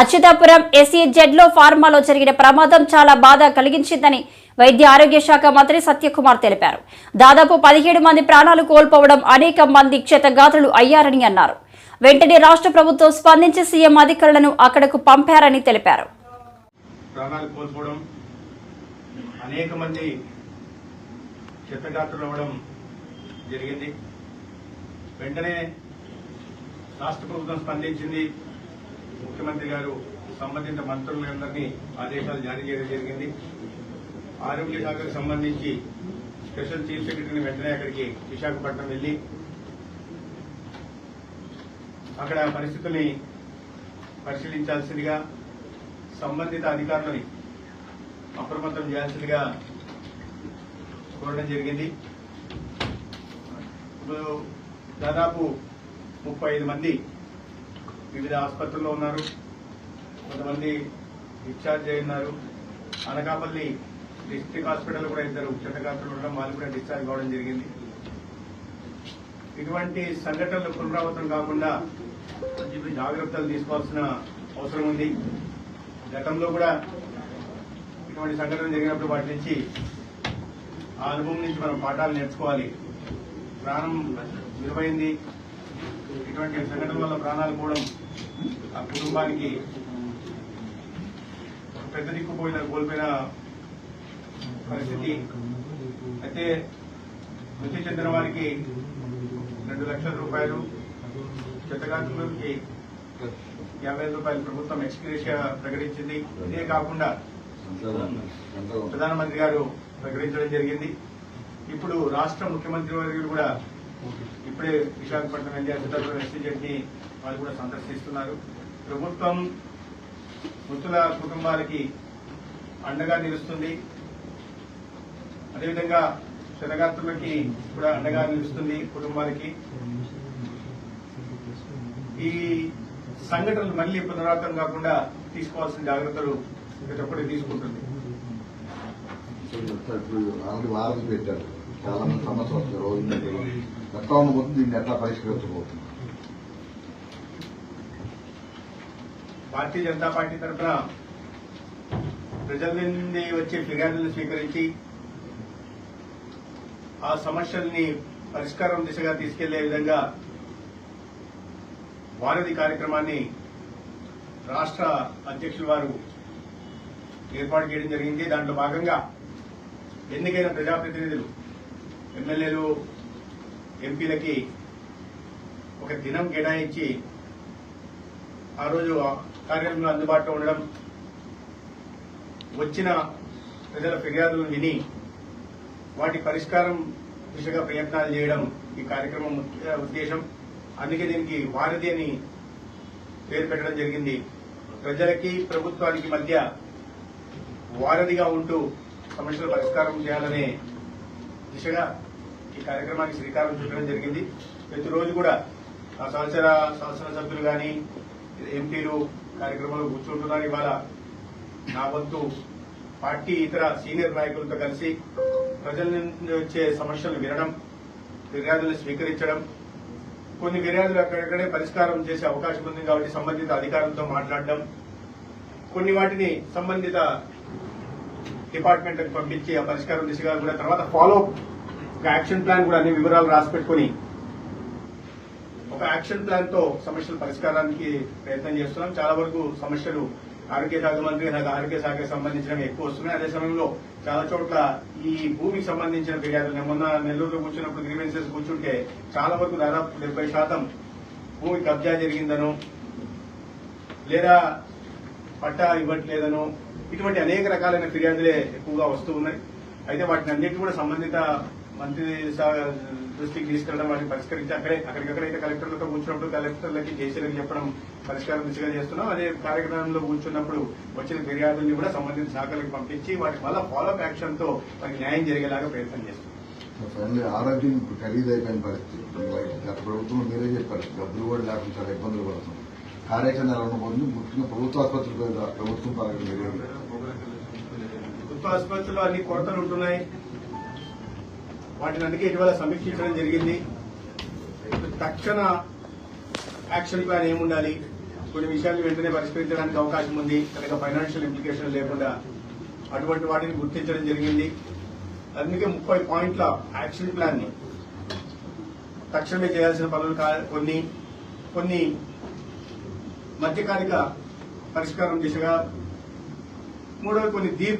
అచ్యుతాపురం ఎస్ఈజెడ్లో ఫార్మాలో జరిగిన ప్రమాదం చాలా బాధ కలిగించిందని వైద్య ఆరోగ్య శాఖ మంత్రి సత్యకుమార్ తెలిపారు. దాదాపు పదిహేడు మంది ప్రాణాలు కోల్పోవడం అనేక మంది క్షతగాత్రులు అయ్యారని అన్నారు. వెంటనే రాష్ట్ర ప్రభుత్వం స్పందించి సీఎం అధికారులను అక్కడకు పంపారని తెలిపారు. ప్రాణాలు కోల్పోవడం అనేక మంది క్షతగాత్రులు అవ్వడం జరిగింది. వెంటనే రాష్ట్ర ప్రభుత్వం స్పందించింది. ముఖ్యమంత్రి గారు సంబంధిత మంత్రులందరినీ ఆదేశాలు జారీ చేయడం జరిగింది. ఆరోగ్య శాఖకు సంబంధించి స్పెషల్ చీఫ్ సెక్రటరీని వెంటనే అక్కడికి విశాఖపట్నం వెళ్ళి అక్కడ పరిస్థితుల్ని పరిశీలించాల్సిందిగా సంబంధిత అధికారులని అప్రమత్తం చేయాల్సిందిగా కోరడం జరిగింది. ఇప్పుడు దాదాపు ముప్పై ఐదు మంది వివిధ ఆసుపత్రుల్లో ఉన్నారు. కొంతమంది డిశ్చార్జ్ అయి ఉన్నారు. అనకాపల్లి డిస్టిక్ హాస్పిటల్ కూడా ఇద్దరు క్షతగాత్రులు ఉండడం వాళ్ళు కూడా డిశ్చార్జ్ కావడం జరిగింది. ఇటువంటి సంఘటనలు పునరావృతం కాకుండా జాగ్రత్తలు తీసుకోవాల్సిన అవసరం ఉంది. గతంలో కూడా ఇటువంటి సంఘటన జరిగినప్పుడు వాటి నుంచి ఆ అనుభవం నుంచి మనం పాఠాలు నేర్చుకోవాలి. ప్రాణం విలువైంది. ఇటువంటి సంఘటన వల్ల ప్రాణాలు పోవడం ఆ కుటుంబానికి పెద్ద దిక్కుపోయిన కోల్పోయిన పరిస్థితి. అయితే మృతి చెందిన వారికి రెండు లక్షల రూపాయలు చెత్తగాతులకి యాభై రూపాయలు ప్రభుత్వం ఎక్స్గ్రేషియా ప్రకటించింది. ఇదే కాకుండా ప్రధానమంత్రి గారు ప్రకటించడం జరిగింది. ఇప్పుడు రాష్ట్ర ముఖ్యమంత్రి వారు కూడా ఇప్పుడే విశాఖపట్నం వెళ్ళి అధికారులు ఎస్సీజెడ్ని వాళ్ళు కూడా సందర్శిస్తున్నారు. ప్రభుత్వం మృతుల కుటుంబాలకి అండగా నిలుస్తుంది. అదేవిధంగా శరణార్థులకి కూడా అండగా నిలుస్తుంది కుటుంబాలకి. ఈ సంఘటనలు మళ్ళీ పునరావృతం కాకుండా తీసుకోవాల్సిన జాగ్రత్తలు ప్రతి ఒక్కటి తీసుకుంటుంది. పెట్టారు. చాలా సమస్య వస్తుంది రోజు ఎట్లా ఉండబోతుంది దీన్ని ఎట్లా పరిష్కరించబోతుంది భారతీయ జనతా పార్టీ తరఫున ప్రజల నుండి వచ్చే ఫిర్యాదులను స్వీకరించి ఆ సమస్యల్ని పరిష్కారం దిశగా తీసుకెళ్ళే విధంగా వారధి కార్యక్రమాన్ని రాష్ట్ర అధ్యక్షుల వారు ఏర్పాటు చేయడం జరిగింది. దాంట్లో భాగంగా ఎన్నికైన ప్రజాప్రతినిధులు ఎమ్మెల్యేలు ఎంపీలకి ఒక దినం కేటాయించి ఆ రోజు కార్యక్రమంలో అందుబాటులో ఉండడం వచ్చిన ప్రజల ఫిర్యాదులను విని వాటి పరిష్కారం దిశగా ప్రయత్నాలు చేయడం ఈ కార్యక్రమం ముఖ్య ఉద్దేశం. అందుకే దీనికి వారధి అని పేరు పెట్టడం జరిగింది. ప్రజలకి ప్రభుత్వానికి మధ్య వారధిగా ఉంటూ సమస్యల పరిష్కారం చేయాలనే దిశగా ఈ కార్యక్రమానికి శ్రీకారం చుట్టడం జరిగింది. ప్రతిరోజు కూడా ఆ సంవత్సర శాసనసభ్యులు కానీ ఎంపీలు కార్యక్రమంలో కూర్చుంటున్నారు. ఇవాళ నా వంతు పార్టీ ఇతర సీనియర్ నాయకులతో కలిసి ప్రజల నుంచి వచ్చే సమస్యలు వినడం ఫిర్యాదులు స్వీకరించడం కొన్ని ఫిర్యాదులు అక్కడక్కడే పరిష్కారం చేసే అవకాశం ఉంది కాబట్టి సంబంధిత అధికారులతో మాట్లాడడం కొన్ని వాటిని సంబంధిత డిపార్ట్మెంట్ పంపించి ఆ పరిష్కారం దిశగా కూడా తర్వాత ఫాలో ఒక యాక్షన్ ప్లాన్ కూడా అన్ని వివరాలు రాసి పెట్టుకుని ఒక యాక్షన్ ప్లాన్తో సమస్యల పరిష్కారానికి ప్రయత్నం చేస్తున్నాం. చాలా వరకు సమస్యలు ఆరోగ్య శాఖ మంత్రి నాకు ఆరోగ్య శాఖకు సంబంధించినవి ఎక్కువ వస్తున్నాయి. అదే సమయంలో చాలా చోట్ల ఈ భూమికి సంబంధించిన ఫిర్యాదులు నేను మొన్న నెల్లూరులో కూర్చున్నప్పుడు గ్రీవెన్సెస్ కూర్చుంటే చాలా వరకు దాదాపు డెబ్బై శాతం భూమి కబ్జా జరిగిందనో లేదా పట్టా ఇవ్వట్లేదనో ఇటువంటి అనేక రకాలైన ఫిర్యాదులే ఎక్కువగా వస్తూ ఉన్నాయి. అయితే వాటిని అన్నిటి కూడా సంబంధిత మంత్రి దృష్టికి తీసుకెళ్ళడం వాటిని పరిష్కరించి అక్కడే అక్కడికక్కడైతే కలెక్టర్లతో కూర్చున్నప్పుడు కలెక్టర్లకి జేసీలకు చెప్పడం పరిష్కారం దిశగా చేస్తున్నాం. అదే కార్యక్రమంలో కూర్చున్నప్పుడు వచ్చిన ఫిర్యాదుల్ని కూడా సంబంధిత శాఖలకు పంపించి వాటి వల్ల ఫాలోఅప్ యాక్షన్తో వారికి న్యాయం జరిగేలాగా ప్రయత్నం చేస్తున్నాం. ఆరోగ్యం ఇప్పుడు ఖరీదైపోయిన పరిస్థితి. గత ప్రభుత్వం మీరే చెప్పారు డబ్బులు కూడా లేకుండా చాలా ఇబ్బందులు పడుతుంది కార్యాచరణ ఎలా ఉండబోతుంది ముఖ్యంగా ప్రభుత్వ ఆసుపత్రులు ప్రభుత్వం పరంగా ప్రభుత్వ ఆసుపత్రుల్లో అన్ని కొరతలు ఉంటున్నాయి. వాటిని అందుకే ఇటీవల సమీక్షించడం జరిగింది. తక్షణ యాక్షన్ ప్లాన్ ఏముండాలి? కొన్ని విషయాలు వెంటనే పరిష్కరించడానికి అవకాశం ఉంది. కనుక ఫైనాన్షియల్ ఇంప్లికేషన్ లేకుండా అటువంటి వాటిని గుర్తించడం జరిగింది. అందుకే ముప్పై పాయింట్ల యాక్షన్ ప్లాన్ని తక్షణమే చేయాల్సిన పనులు కొన్ని కొన్ని మధ్యకాలిక పరిష్కారం దిశగా మూడవ కొన్ని దీర్ఘ